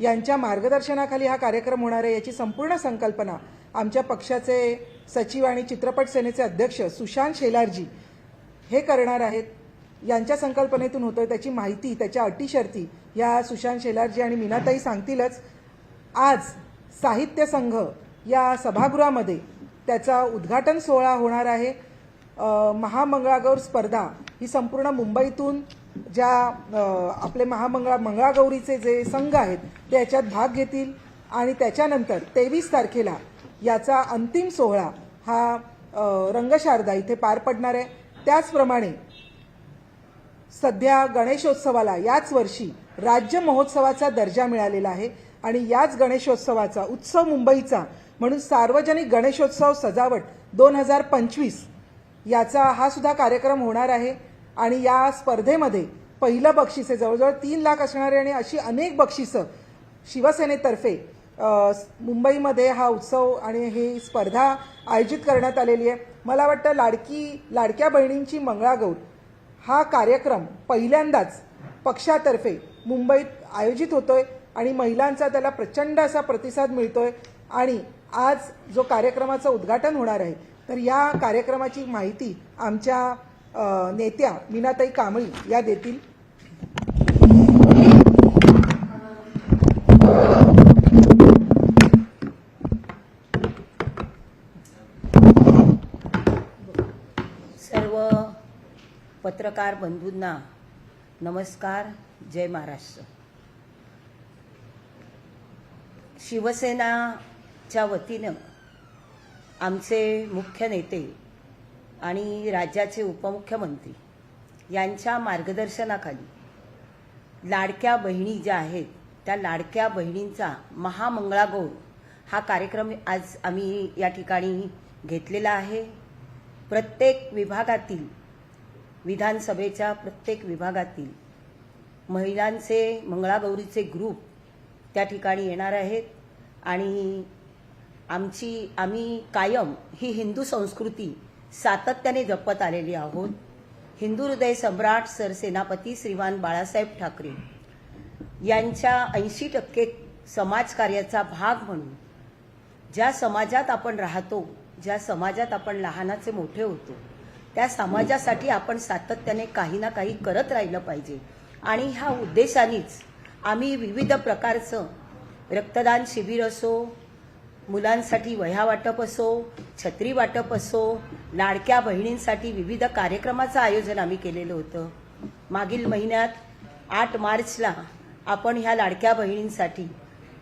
यांच्या मार्गदर्शनाखाली हा कार्यक्रम होणार आहे याची संपूर्ण संकल्पना आमच्या पक्षाचे सचिव आणि चित्रपट सेनेचे अध्यक्ष सुशांत शेलारजी हे करणार आहेत. यांच्या संकल्पनेतून होतं त्याची माहिती त्याच्या अटी शर्ती या सुशांत शेलारजी आणि मीनाताई सांगतीलच. आज साहित्य संघ या सभागृहामध्ये त्याचा उद्घाटन सोहळा होणार आहे. महामंगळागौर स्पर्धा ही संपूर्ण मुंबईतून ज्या आपले महामंगळा मंगळागौरीचे जे संघ आहेत ते याच्यात भाग घेतील आणि त्याच्यानंतर तेवीस तारखेला याचा अंतिम सोहळा हा रंगशारदा इथे पार पडणार आहे. त्याचप्रमाणे सध्या गणेशोत्सवाला याच वर्षी राज्य महोत्सवाचा दर्जा मिळालेला आहे आणि याच गणेशोत्सवाचा उत्सव मुंबईचा म्हणून सार्वजनिक गणेशोत्सव सजावट दोन हजार पंचवीस याचा हा सुद्धा कार्यक्रम होणार आहे. आणि या स्पर्धेमध्ये पहिलं बक्षीस आहे जवळजवळ तीन लाख असणारे आणि अशी अनेक बक्षिसं शिवसेनेतर्फे मुंबईमध्ये हा उत्सव आणि ही स्पर्धा आयोजित करण्यात आलेली आहे. मला वाटतं लाडकी लाडक्या बहिणींची मंगळागौर हा कार्यक्रम पहिल्यांदाच पक्षातर्फे मुंबईत आयोजित होतोय आणि महिलांचा त्याला प्रचंड असा प्रतिसाद मिळतोय. आणि आज जो कार्यक्रमाचं उद्घाटन होणार आहे तर या कार्यक्रमाची माहिती आमच्या नेत्या मीनाताई कांबळी या देतील. सर्व पत्रकार बंधूंना नमस्कार जय महाराष्ट्र. शिवसेनाच्या वतीनं आमचे मुख्य नेते आणि राज्याचे उपमुख्यमंत्री यांच्या मार्गदर्शनाखाली लाडक्या बहिणी ज्या आहेत त्या लाडक्या बहिणींचा महामंगळागौर हा कार्यक्रम आज आम्ही या ठिकाणी घेतलेला आहे. प्रत्येक विभागातील विधानसभेच्या प्रत्येक विभागातील महिलांचे मंगळागौरीचे ग्रुप त्या ठिकाणी येणार आहेत. आणि आमची आम्ही कायम ही हिंदू संस्कृती सातत्याने जपत आलेली आहोत. हिंदू हृदय सम्राट सरसेनापती श्रीमान बाळासाहेब ठाकरे यांच्या ऐंशी टक्के समाजकार्याचा भाग म्हणून ज्या समाजात आपण राहतो ज्या समाजात आपण लहानाचे मोठे होतो त्या समाजासाठी आपण सातत्याने काही ना काही करत राहिलं पाहिजे. आणि ह्या उद्देशानेच आम्ही विविध प्रकारचं रक्तदान शिबिर असो मुलांसाठी वह्या वाटप असो छत्री वाटप असो लाडक्या बहिणींसाठी विविध कार्यक्रमाचं आयोजन आम्ही केलेलं होतं. मागील महिन्यात आठ मार्चला आपण ह्या लाडक्या बहिणींसाठी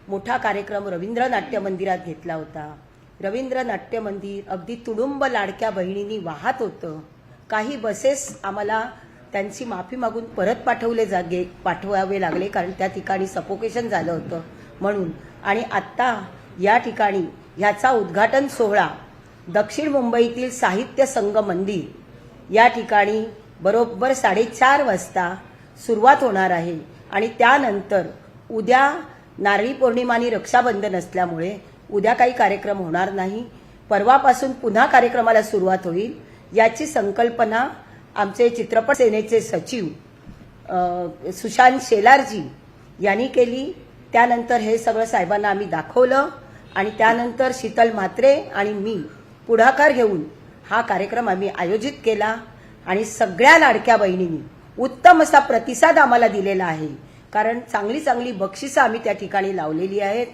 मोठा कार्यक्रम रवींद्र नाट्य मंदिरात घेतला होता. रवींद्र नाट्य मंदिर अगदी तुडुंब लाडक्या बहिणींनी वाहत होतं. काही बसेस आम्हाला त्यांची माफी मागून परत पाठवले जागे पाठवावे लागले कारण त्या ठिकाणी सपोकेशन झालं होतं म्हणून. आणि आत्ता या ठिकाणी ह्याचा उद्घाटन सोहळा दक्षिण मुंबईतील साहित्य संघ मंदिर या ठिकाणी बरोबर साडेचार वाजता सुरुवात होणार आहे. आणि त्यानंतर उद्या नारळी पौर्णिमा आणि रक्षाबंधन असल्यामुळे उद्या काही कार्यक्रम होणार नाही. परवापासून पुन्हा कार्यक्रमाला सुरुवात होईल. याची संकल्पना आमचे चित्रपट सेनेचे सचिव सुशांत शेलारजी यांनी केली. त्यानंतर हे सगळं साहेबांना आम्ही दाखवलं. आणि त्यानंतर शीतल म्हात्रे आणि मी पुढाकार घेऊन हा कार्यक्रम आम्ही आयोजित केला आणि सगळ्या लाडक्या बहिणींनी उत्तम असा प्रतिसाद आम्हाला दिलेला आहे. कारण चांगली चांगली बक्षिसं आम्ही त्या ठिकाणी लावलेली आहेत.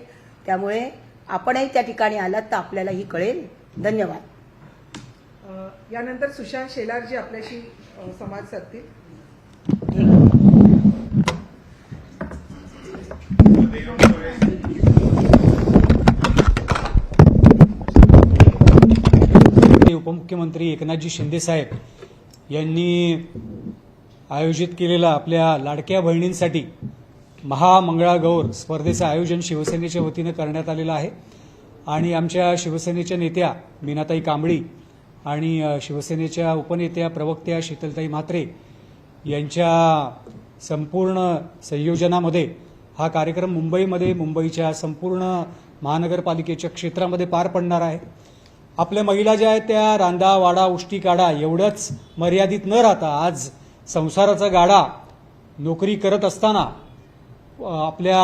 त्यामुळे आपणही त्या ठिकाणी आलात तर आपल्यालाही कळेल. धन्यवाद. यानंतर सुशांत शेलारजी आपल्याशी संवाद साधतील. ते उपमुख्यमंत्री एकनाथजी शिंदेसाहेब यांनी आयोजित केलेला आपल्या लाडक्या बहिणींसाठी महामंगळागौर स्पर्धेचं आयोजन शिवसेनेच्या वतीनं करण्यात आलेलं आहे. आणि आमच्या शिवसेनेच्या नेत्या मीनाताई कांबळी आणि शिवसेनेच्या उपनेत्या प्रवक्त्या शीतलताई म्हात्रे यांच्या संपूर्ण संयोजनामध्ये हा कार्यक्रम मुंबईमध्ये मुंबईच्या संपूर्ण महानगरपालिकेच्या क्षेत्रामध्ये पार पडणार आहे. आपल्या महिला ज्या आहेत त्या रांदा वाडा उष्टी काढा एवढंच मर्यादित न राहता आज संसाराचा गाडा नोकरी करत असताना आपल्या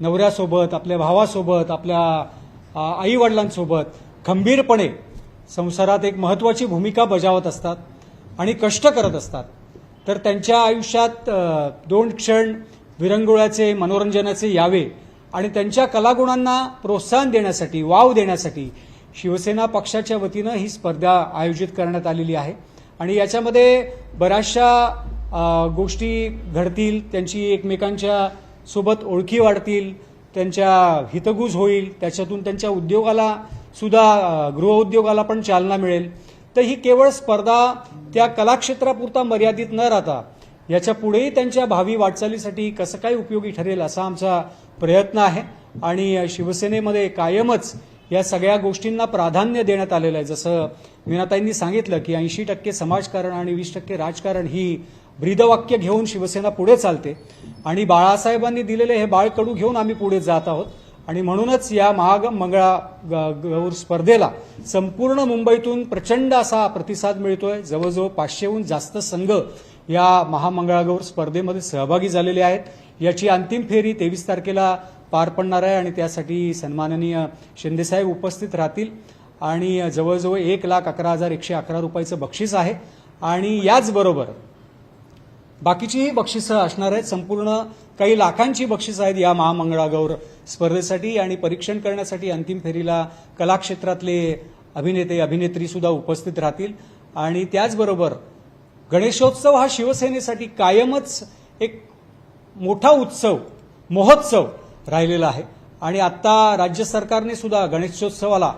नवऱ्यासोबत आपल्या भावासोबत आपल्या आईवडिलांसोबत खंबीरपणे संसारात एक महत्त्वाची भूमिका बजावत असतात आणि कष्ट करत असतात. तर त्यांच्या आयुष्यात दोन क्षण विरंगुळ्याचे मनोरंजनाचे यावे आणि त्यांच्या कलागुणांना प्रोत्साहन देण्यासाठी वाव देण्यासाठी शिवसेना पक्षाच्या वतीनं ही स्पर्धा आयोजित करण्यात आलेली आहे. आणि याच्यामध्ये बऱ्याचशा गोष्टी घडतील त्यांची एकमेकांच्या सोबत ओळखी वाढतील त्यांच्या हितगुज होईल त्याच्यातून त्यांच्या उद्योगाला सुद्धा गृहउद्योगाला पण चालना मिळेल. तर ही केवळ स्पर्धा त्या कलाक्षेत्रापुरता मर्यादित न राहता याच्या पुढेही त्यांच्या भावी वाटचालीसाठी कसं काय उपयोगी ठरेल असा आमचा प्रयत्न आहे. आणि शिवसेनेमध्ये कायमच या सगळ्या गोष्टींना प्राधान्य देण्यात आलेलं आहे. जसं मीनाताईंनी सांगितलं की ऐंशी टक्के समाजकारण आणि वीस टक्के राजकारण ही ब्रीदवाक्य घेऊन शिवसेना पुढे चालते. आणि बाळासाहेबांनी दिलेले हे बाळकडू घेऊन आम्ही पुढे जात आहोत. आणि म्हणूनच या महाग मंगळा ग- गौर स्पर्धेला संपूर्ण मुंबईतून प्रचंड असा प्रतिसाद मिळतोय. जवळजवळ पाचशेहून जास्त संघ या महामंगळागौर स्पर्धेमध्ये सहभागी झालेले आहेत. याची अंतिम फेरी तेवीस तारखेला पार पडणार आहे आणि त्यासाठी सन्माननीय शिंदेसाहेब उपस्थित राहतील. आणि जवळजवळ एक लाख अकरा हजार एकशे अकरा रुपयाचं बक्षीस आहे. आणि याचबरोबर बाकीचीही बक्षिसं असणार आहेत. संपूर्ण काही लाखांची बक्षिसं आहेत या महामंगळागौर स्पर्धेसाठी आणि परीक्षण करण्यासाठी अंतिम फेरीला कलाक्षेत्रातले अभिनेते अभिनेत्रीसुद्धा उपस्थित राहतील. आणि त्याचबरोबर गणेशोत्सव हा शिवसेनेसाठी कायमच एक मोठा उत्सव महोत्सव राहिलेला आहे. आणि आता राज्य सरकारने सुद्धा गणेशोत्सवाला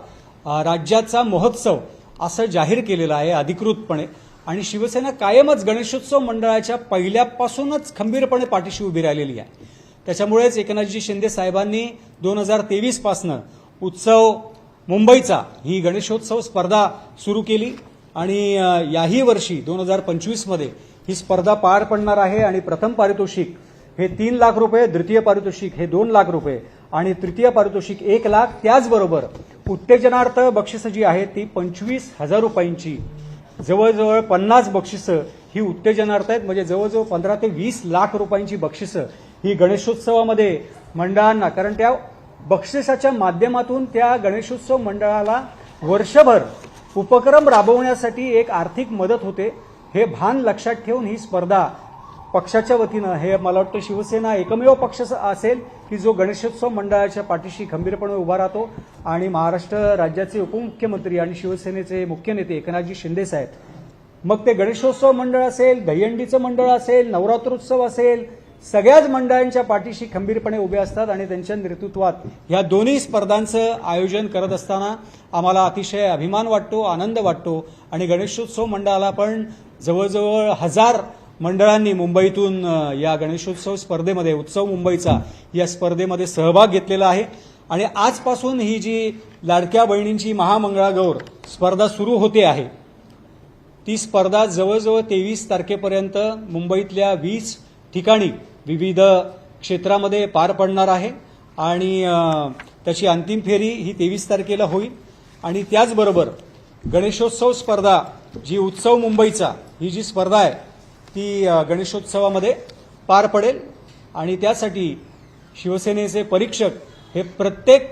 राज्याचा महोत्सव असं जाहीर केलेलं आहे अधिकृतपणे. आणि शिवसेना कायमच गणेशोत्सव मंडळाच्या पहिल्यापासूनच खंबीरपणे पाठीशी उभी राहिलेली आहे. त्याच्यामुळेच एकनाथजी शिंदे साहेबांनी दोन हजार तेवीसपासनं उत्सव मुंबईचा ही गणेशोत्सव स्पर्धा सुरू केली. आणि याही वर्षी दोन हजार पंचवीसमध्ये ही स्पर्धा पार पडणार आहे. आणि प्रथम पारितोषिक हे तीन लाख रुपये द्वितीय पारितोषिक हे दोन लाख रुपये आणि तृतीय पारितोषिक एक लाख. त्याचबरोबर उत्तेजनार्थ बक्षिसं जी आहेत ती पंचवीस हजार रुपयांची. जवळजवळ पन्नास बक्षिसं ही उत्तेजनार्थ आहेत. म्हणजे जवळजवळ पंधरा ते वीस लाख रुपयांची बक्षिसं ही गणेशोत्सवामध्ये मंडळांना. कारण त्या बक्षिसाच्या माध्यमातून त्या गणेशोत्सव मंडळाला वर्षभर उपक्रम राबवण्यासाठी एक आर्थिक मदत होते. हे भान लक्षात ठेवून ही स्पर्धा पक्षाच्या वतीनं हे मला वाटतं शिवसेना एकमेव पक्ष असेल की जो गणेशोत्सव मंडळाच्या पाठीशी खंबीरपणे उभा राहतो. आणि महाराष्ट्र राज्याचे उपमुख्यमंत्री आणि शिवसेनेचे मुख्य नेते एकनाथजी शिंदे साहेब. मग ते गणेशोत्सव मंडळ असेल दहीहंडीचं मंडळ असेल नवरात्रोत्सव असेल सगळ्याच मंडळांच्या पाठीशी खंबीरपणे उभे असतात आणि त्यांच्या नेतृत्वात या दोन्ही स्पर्धांचं आयोजन करत असताना आम्हाला अतिशय अभिमान वाटतो आनंद वाटतो. आणि गणेशोत्सव मंडळाला पण जवळजवळ हजार मंडळांनी मुंबईतून या गणेशोत्सव स्पर्धेमध्ये उत्सव मुंबईचा या स्पर्धेमध्ये सहभाग घेतलेला आहे. आणि आजपासून ही जी लाडक्या बहिणींची महामंगळागौर स्पर्धा सुरू होते आहे ती स्पर्धा जवळजवळ तेवीस तारखेपर्यंत मुंबईतल्या वीस ठिकाणी विविध क्षेत्रामध्ये पार पडणार आहे. आणि त्याची अंतिम फेरी ही तेवीस तारखेला होईल. आणि त्याचबरोबर गणेशोत्सव स्पर्धा जी उत्सव मुंबईचा ही जी स्पर्धा आहे ती गणेशोत्सवामध्ये पार पडेल. आणि त्यासाठी शिवसेनेचे परीक्षक हे प्रत्येक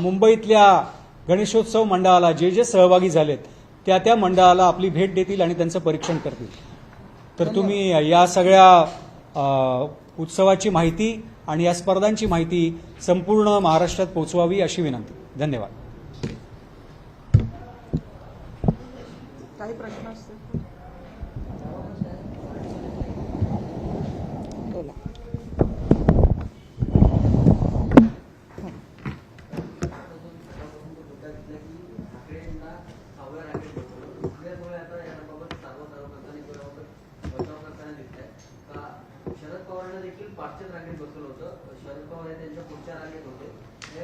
मुंबईतल्या गणेशोत्सव मंडळाला जे जे सहभागी झालेत त्या त्या मंडळाला आपली भेट देतील आणि त्यांचं परीक्षण करतील. तर तुम्ही या सगळ्या उत्सवाची माहिती आणि या स्पर्धांची माहिती संपूर्ण महाराष्ट्रात पोहोचवावी अशी विनंती. धन्यवाद. काही प्रश्न असतील बोला शरद पवारांना देखील पाचशेच रांगेत बसवलं होतं शरद पवार हे त्यांच्या पुढच्या रांगेत होते.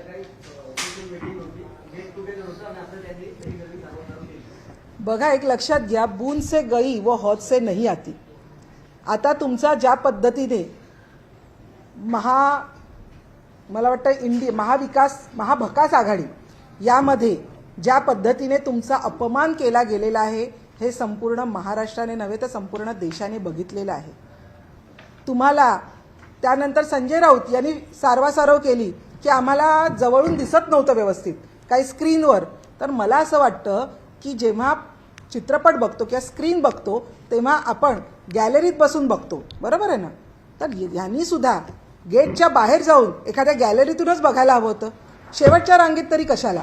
काही मीटिंग होती गेट टुगेदर होतं आणि असं त्यांनी सर्वसाधारण बघा एक लक्षात घ्या बून से गई व हौद से नहीं आती. आता तुमचा ज्या पद्धतीने महा मला वाटतं इंडि महाविकास महाभकास आघाडी यामध्ये ज्या पद्धतीने तुमचा अपमान केला गेलेला आहे हे संपूर्ण महाराष्ट्राने नव्हे तर संपूर्ण देशाने बघितलेलं आहे. तुम्हाला त्यानंतर संजय राऊत यांनी सारवासारव केली की आम्हाला जवळून दिसत नव्हतं व्यवस्थित काही स्क्रीनवर. तर मला असं वाटतं की जेव्हा चित्रपट बघतो किंवा स्क्रीन बघतो तेव्हा आपण गॅलरीत बसून बघतो. बरोबर आहे ना? तर यांनी सुद्धा गेटच्या बाहेर जाऊन एखाद्या गॅलरीतूनच बघायला हवं होतं. शेवटच्या रांगेत तरी कशाला?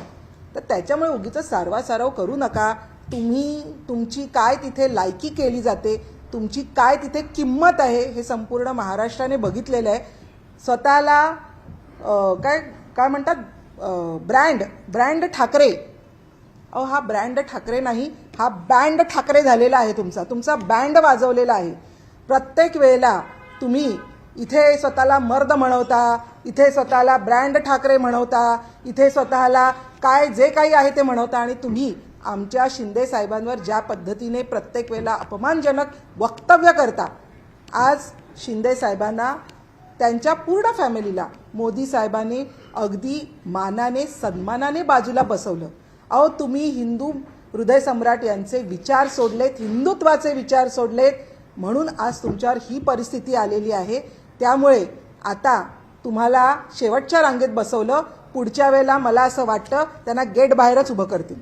तर त्याच्यामुळे उगीच सारवासारव करू नका. तुम्ही तुमची काय तिथे लायकी केली जाते तुमची काय तिथे किंमत आहे हे संपूर्ण महाराष्ट्राने बघितलेलं आहे. स्वतःला काय काय म्हणतात? Brand brand Thackeray. अहो हा ब्रँड ठाकरे नाही हा बँड ठाकरे झालेला आहे तुमचा. तुमचा बँड वाजवलेला आहे. प्रत्येक वेळेला तुम्ही इथे स्वतःला मर्द म्हणवता इथे स्वतःला ब्रँड ठाकरे म्हणवता इथे स्वतःला काय जे काही आहे ते म्हणवता आणि तुम्ही आमच्या शिंदे साहेबांवर ज्या पद्धतीने प्रत्येक वेळेला अपमानजनक वक्तव्य करता आज शिंदे साहेबांना त्यांच्या पूर्ण फॅमिलीला मोदी साहेबांनी अगदी मानाने सन्मानाने बाजूला बसवलं. अहो तुम्ही हिंदू हृदय सम्राट यांचे विचार सोडलेत हिंदुत्वाचे विचार सोडलेत म्हणून आज तुमच्यावर ही परिस्थिती आलेली आहे. त्यामुळे आता तुम्हाला शेवटच्या रांगेत बसवलं पुढच्या वेळेला मला असं वाटतं त्यांना गेट बाहेरच उभं करतील.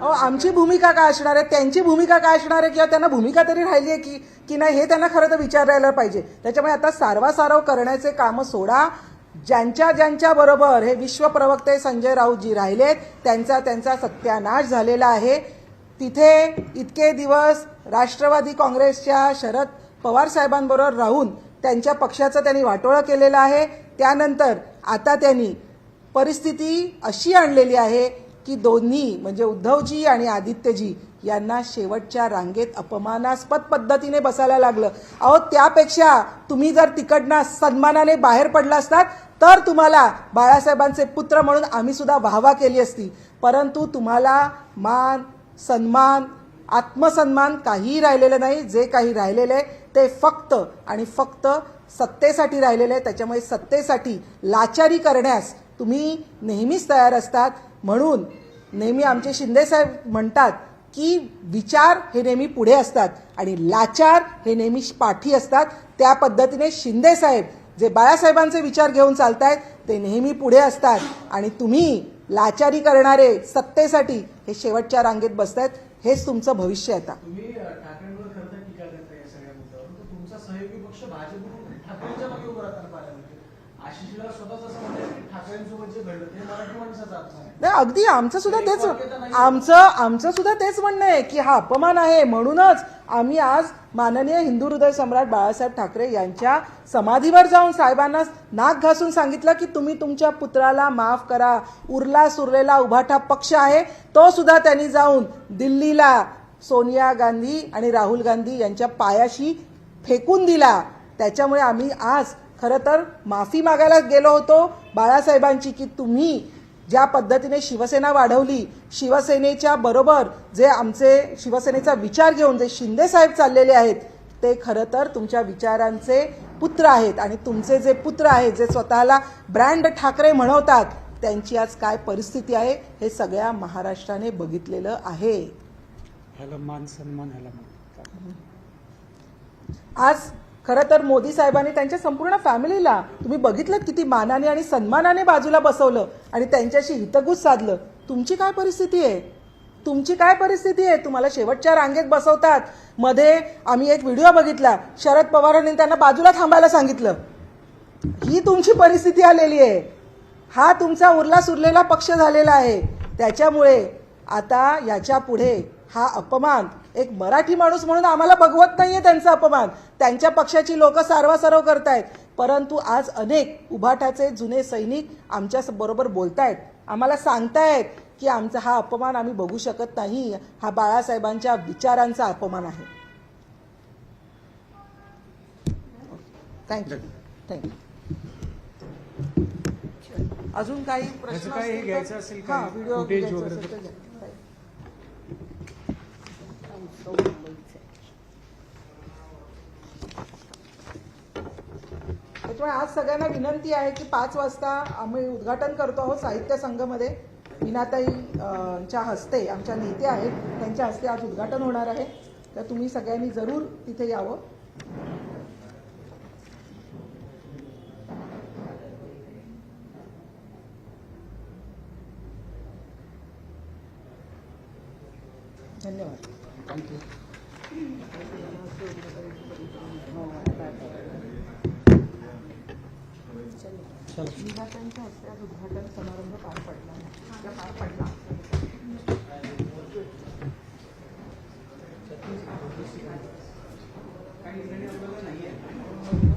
अहो आमची भूमिका काय असणार आहे? त्यांची भूमिका काय असणार आहे? किंवा त्यांना भूमिका तरी राहिली आहे की की नाही हे त्यांना खरं तर विचारायला पाहिजे. त्याच्यामुळे आता सारवासारव करण्याचे कामं सोडा. ज्यांच्या ज्यांच्या बरोबर हे विश्व प्रवक्ते संजय राऊतजी राहिलेत त्यांचा त्यांचा सत्यानाश झालेला आहे. तिथे इतके दिवस राष्ट्रवादी काँग्रेसच्या शरद पवार साहेबांबरोबर राहून त्यांच्या पक्षाचं त्यांनी वाटोळं केलेलं आहे. त्यानंतर आता त्यांनी परिस्थिती अशी आणलेली आहे की दोन्ही म्हणजे उद्धवजी आणि आदित्यजी यांना शेवटच्या रांगेत अपमानास्पद पद्धतीने बसायला लागलं. अहो त्यापेक्षा तुम्ही जर तिकडनं सन्मानाने बाहेर पडला असतात तर तुम्हाला बाळासाहेबांचे पुत्र म्हणून आम्ही सुद्धा वाहवा केली असती. परंतु तुम्हाला मान सन्मान आत्मसन्मान काहीही राहिलेलं नाही. जे काही राहिलेलं आहे ते फक्त आणि फक्त सत्तेसाठी राहिलेलं आहे. त्याच्यामुळे सत्तेसाठी लाचारी करण्यास तुम्ही नेहमीच तयार असतात. म्हणून नेहमी आमचे शिंदेसाहेब म्हणतात की विचार हे नेहमी पुढे असतात आणि लाचार हे नेहमी पाठी असतात. त्या पद्धतीने शिंदेसाहेब जे बाळासाहेबांचे विचार घेऊन चालत आहेत ते नेहमी पुढे असतात. आणि तुम्ही लाचारी करणारे सत्तेसाठी हे शेवटच्या रांगेत बसतायत. हेच तुमचं भविष्य आता. तुमचा सहयोगी पक्ष स्वतःच असं म्हणतात ठाकरेंसोबत जे घडलं. ते मराठी माणसाचा अपमान आहे नाही अगदी आमचं सुद्धा तेच आमचं आमचं सुद्धा तेच म्हणणं आहे की हा अपमान आहे. म्हणूनच आम्ही आज माननीय हिंदू हृदय सम्राट बाळासाहेब ठाकरे यांच्या समाधीवर जाऊन साहेबांना नाक घासून सांगितलं की तुम्ही तुमच्या पुत्राला माफ करा. उरला सुरलेला उभाठा पक्ष आहे. तो सुद्धा त्यांनी जाऊन दिल्लीला सोनिया गांधी आणि राहुल गांधी यांच्या पायाशी फेकून दिला. त्याच्यामुळे आम्ही आज खरं तर माफी मागायला गेलो होतो. बाळासाहेबांची की तुम्ही ज्या पद्धतीने शिवसेना वाढवली शिवसेनेच्या बरोबर जे आमचे शिवसेनेचा विचार घेऊन जे शिंदे साहेब चाललेले आहेत ते खरं तर तुमच्या विचारांचे पुत्र आहेत आणि तुमचे जे पुत्र आहेत जे स्वतःला ब्रँड ठाकरे म्हणवतात त्यांची आज काय परिस्थिती आहे हे सगळ्या महाराष्ट्राने बघितलेलं आहे. ह्याला मान सन्मान ह्याला मान. आज खरं तर मोदी साहेबांनी त्यांच्या संपूर्ण फॅमिलीला तुम्ही बघितलं किती मानाने आणि सन्मानाने बाजूला बसवलं आणि त्यांच्याशी हितगुज साधलं. तुमची काय परिस्थिती आहे? तुमची काय परिस्थिती आहे? तुम्हाला शेवटच्या रांगेत बसवतात. मध्ये आम्ही एक व्हिडिओ बघितला. शरद पवारांनी त्यांना बाजूला थांबायला सांगितलं. ही तुमची परिस्थिती आलेली आहे. हा तुमचा उरला सुरलेला पक्ष झालेला आहे. त्याच्यामुळे आता याच्यापुढे हा अपमान एक मराठी माणूस म्हणून आम्हाला बघवत नाहीये त्यांचा अपमान. त्यांच्या पक्षाची लोक सारवासारव करतायत. परंतु आज अनेक उभाटाचे जुने सैनिक आमच्या बरोबर बोलतायत. आम्हाला सांगतायत की आमचा हा अपमान आम्ही बघू शकत नाही. हा बाळासाहेबांच्या विचारांचा अपमान आहे. थँक्यू थँक्यू अजून काही प्रश्न व्हिडिओ footage घ्यायचा वगैरे असेल तर- तर घ्या. आमचं मुंबईचं आहे. त्याच्यामुळे आज सगळ्यांना विनंती आहे की पाच वाजता आम्ही उद्घाटन करतो आहोत साहित्य संघमध्ये. मीनाताई अ, च्या हस्ते आमच्या नेत्या आहेत. त्यांच्या हस्ते आज उद्घाटन होणार आहे. तर तुम्ही सगळ्यांनी जरूर तिथे यावं. धन्यवाद. विधात्यांच्या हस्ते आज उद्घाटन समारंभ पार पडला पार पडला काही नाही